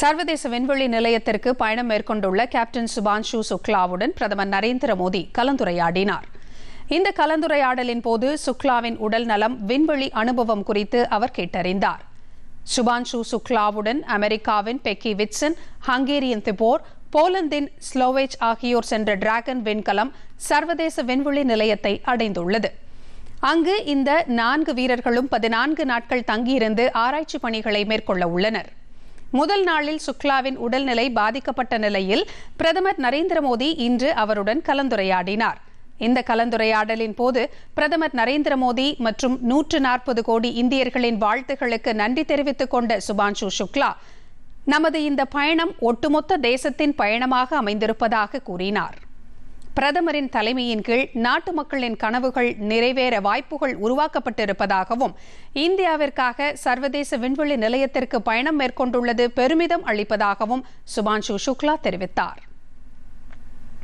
சர்வதேச விண்வெளி நிலையத்திற்கு பயணம் மேற்கொண்டுள்ள கேப்டன் சுபான்ஷு சுக்லாவுடன் பிரதமர் நரேந்திர மோடி கலந்துரையாடினார். இந்த கலந்துரையாடலின் போது சுக்லாவின் உடல் நலம் விண்வெளி அனுபவம் குறித்து அவர் கேட்டறிந்தார். சுபான்ஷு சுக்லாவுடன் அமெரிக்காவின் பெக்கி விட்சன் ஹங்கேரியன் திபோர் போலந்தின் ஸ்லோவேச் ஆகியோர் சென்ற டிராகன் விண்கலம் சர்வதேச விண்வெளி நிலையத்தை அடைந்துள்ளது. அங்கு இந்த நான்கு வீரர்களும் பதினான்கு நாட்கள் தங்கியிருந்து ஆராய்ச்சி பணிகளை மேற்கொள்ள உள்ளனர். முதல் நாளில் சுக்லாவின் உடல்நிலை பாதிக்கப்பட்ட நிலையில் பிரதமர் நரேந்திர மோடி இன்று அவருடன் கலந்துரையாடினார். இந்த கலந்துரையாடலின் போது பிரதமர் நரேந்திர மோடி மற்றும் நூற்று நாற்பது கோடி இந்தியர்களின் வாழ்த்துகளுக்கு நன்றி தெரிவித்துக் கொண்ட சுபான்ஷு சுக்லா நமது இந்த பயணம் ஒட்டுமொத்த தேசத்தின் பயணமாக அமைந்திருப்பதாக கூறினார். பிரதமரின் தலைமையின் கீழ் நாட்டு மக்களின் கனவுகள் நிறைவேற வாய்ப்புகள் உருவாக்கப்பட்டிருப்பதாகவும் இந்தியாவிற்காக சர்வதேச விண்வெளி நிலையத்திற்கு பயணம் மேற்கொண்டுள்ளது பெருமிதம் அளிப்பதாகவும் சுபான்ஷு சுக்லா தெரிவித்தார்.